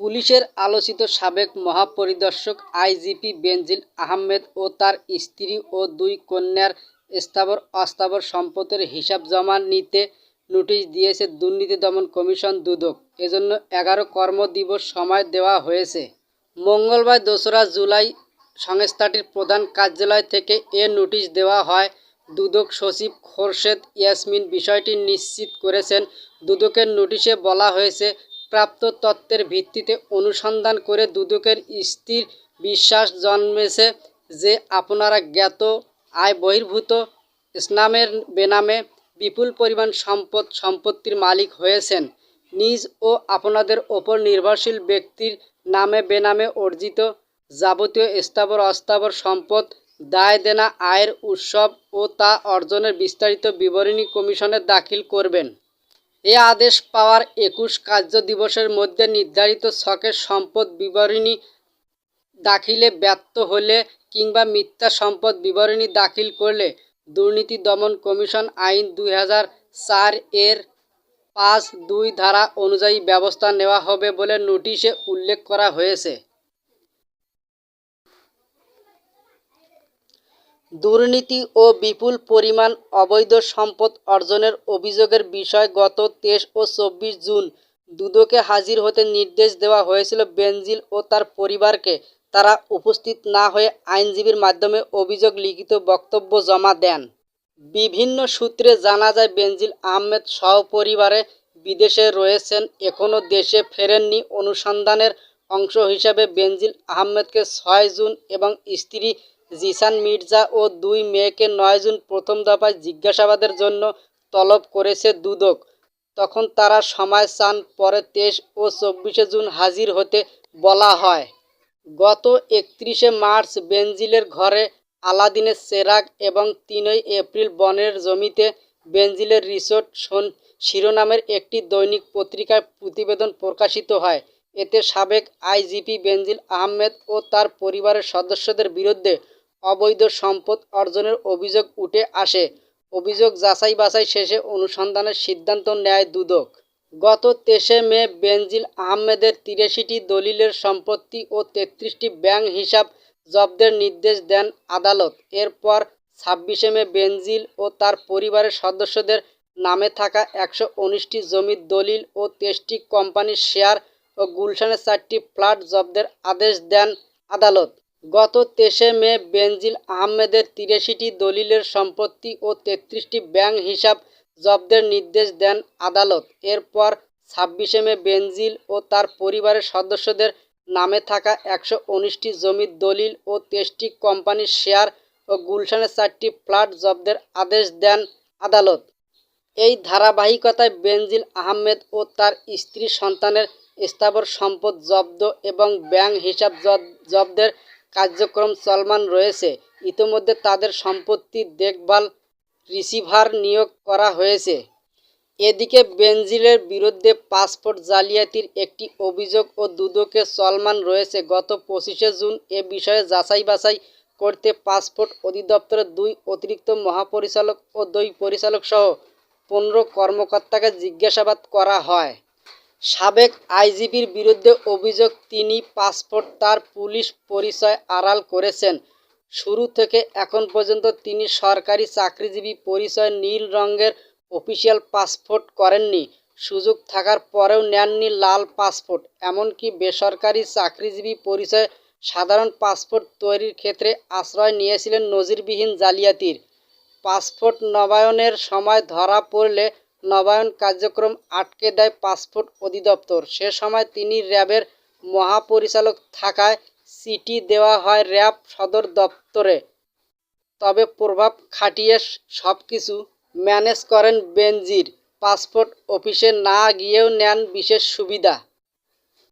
পুলিশের আলোচিত সাবেক মহাপরিদর্শক আইজিপি বেনজির আহমেদ ও তার স্ত্রী ও দুই কন্যার স্থাবর অস্থাবর সম্পদের হিসাব জমা নিতে নোটিশ দিয়েছে দুর্নীতি দমন কমিশন দুদক। এজন্য এগারো কর্মদিবস সময় দেওয়া হয়েছে। মঙ্গলবার দোসরা জুলাই সংস্থাটির প্রধান কার্যালয় থেকে এ নোটিশ দেওয়া হয়। দুদক সচিব খোরশেদ ইয়াসমিন বিষয়টি নিশ্চিত করেছেন। দুদকের নোটিশে বলা হয়েছে প্রাপ্ত তথ্যের ভিত্তিতে অনুসন্ধান করে দুদকের স্থির বিশ্বাস জন্মেছে যে আপনারা জ্ঞাত, আয় বহির্ভূত ইসলামের বেনামে বিপুল পরিমাণ সম্পদ, সম্পত্তির মালিক হয়েছেন। নিজ ও আপনাদের ওপর নির্ভরশীল ব্যক্তির নামে বেনামে অর্জিত যাবতীয় স্থাবর, অস্থাবর সম্পদ, দায় দেনা, আয়ের উৎসব ও তা অর্জনের বিস্তারিত বিবরণী কমিশনে দাখিল করবেন। এ আদেশ পাওয়ার একুশ কার্য দিবসের মধ্যে নির্ধারিত ছকের সম্পদ বিবরণী দাখিলে ব্যর্থ হলে কিংবা মিথ্যা সম্পদ বিবরণী দাখিল করলে দুর্নীতি দমন কমিশন আইন দুই হাজার চার এর পাঁচ দুই ধারা অনুযায়ী ব্যবস্থা নেওয়া হবে বলে নোটিশে উল্লেখ করা হয়েছে। দুর্নীতি ও বিপুল পরিমাণ অবৈধ সম্পদ অর্জনের অভিযোগের বিষয় গত তেইশ ও চব্বিশ জুন দুদকে হাজির হতে নির্দেশ দেওয়া হয়েছিল বেনজিল ও তার পরিবারকে। তারা উপস্থিত না হয়ে আইনজীবীর মাধ্যমে অভিযোগ লিখিত বক্তব্য জমা দেন। বিভিন্ন সূত্রে জানা যায়, বেনজিল আহমেদ সহপরিবারে বিদেশে রয়েছেন এখনও দেশে ফেরেননি। অনুসন্ধানের অংশ হিসাবে বেনজিল আহমেদকে ছয় জুন এবং স্ত্রী জিসান মির্জা ও দুই মেয়েকে নয় জুন প্রথম দফায় জিজ্ঞাসাবাদের জন্য তলব করেছে দুদক। তখন তারা সময় চান পরে তেইশ ও চব্বিশে জুন হাজির হতে বলা হয়। গত একত্রিশে মার্চ বেনজিলের ঘরে আলাদিনের সেরাক এবং তিনই এপ্রিল বনের জমিতে বেনজিলের রিসোর্ট শোন শিরোনামের একটি দৈনিক পত্রিকায় প্রতিবেদন প্রকাশিত হয়। এতে সাবেক আইজিপি বেনজিল আহমেদ ও তার পরিবারের সদস্যদের বিরুদ্ধে অবৈধ সম্পদ অর্জনের অভিযোগ উঠে আসে। অভিযোগ যাচাই বাছাই শেষে অনুসন্ধানের সিদ্ধান্ত নেয় দুদক। গত তেইশে মে বেনজিল আহমেদের তিরাশিটি দলিলের সম্পত্তি ও তেত্রিশটি ব্যাংক হিসাব জব্দের নির্দেশ দেন আদালত। এরপর ছাব্বিশে মে বেনজিল ও তার পরিবারের সদস্যদের নামে থাকা একশো উনিশটি জমির দলিল ও তেইশটি কোম্পানির শেয়ার ও গুলশানের চারটি ফ্ল্যাট জব্দের আদেশ দেন আদালত। গত তেইশে মে বেনজিল আহমেদের তিরাশিটি দলিলের সম্পত্তি ও তেত্রিশটি ব্যাংক হিসাব জব্দের নির্দেশ দেন আদালত। এরপর ছাব্বিশে মে বেনজিল ও তার পরিবারের সদস্যদের নামে থাকা একশো উনিশটি জমির দলিল ও তেইশটি কোম্পানির শেয়ার ও গুলশানের চারটি ফ্ল্যাট জব্দের আদেশ দেন আদালত। এই ধারাবাহিকতায় বেনজিল আহমেদ ও তার স্ত্রী সন্তানের স্থাবর সম্পদ জব্দ এবং ব্যাংক হিসাব জব্দের কার্যক্রম চলমান রয়েছে। ইতোমধ্যে তাদের সম্পত্তি দেখভাল রিসিভার নিয়োগ করা হয়েছে। এদিকে বেনজিলের বিরুদ্ধে পাসপোর্ট জালিয়াতির একটি অভিযোগ ও দুদকে চলমান রয়েছে। গত পঁচিশে জুন এ বিষয়ে যাচাই বাছাই করতে পাসপোর্ট অধিদপ্তরের দুই অতিরিক্ত মহাপরিচালক ও দুই পরিচালক সহ পনেরো কর্মকর্তাকে জিজ্ঞাসাবাদ করা হয়। সাবেক আইজিপির বিরুদ্ধে অভিযোগ তিনি পাসপোর্ট তার পুলিশ পরিচয় আড়াল করেছেন। শুরু থেকে এখন পর্যন্ত তিনি সরকারি চাকরিজীবী পরিচয় নীল রঙের অফিসিয়াল পাসপোর্ট করেননি। সুযোগ থাকার পরেও নেননি লাল পাসপোর্ট। এমনকি বেসরকারি চাকরিজীবী পরিচয় সাধারণ পাসপোর্ট তৈরির ক্ষেত্রে আশ্রয় নিয়েছিলেন নজিরবিহীন জালিয়াতির। পাসপোর্ট নবায়নের সময় ধরা পড়লে নবায়ন কার্যক্রম আটকে দেয় পাসপোর্ট অধিদপ্তর। সে সময় তিনি র্যাবের মহাপরিচালক থাকায় সিটি দেওয়া হয় র্যাব সদর দপ্তরে। তবে প্রভাব খাটিয়ে সব কিছু ম্যানেজ করেন বেনজির। পাসপোর্ট অফিসে না গিয়েও নেন বিশেষ সুবিধা।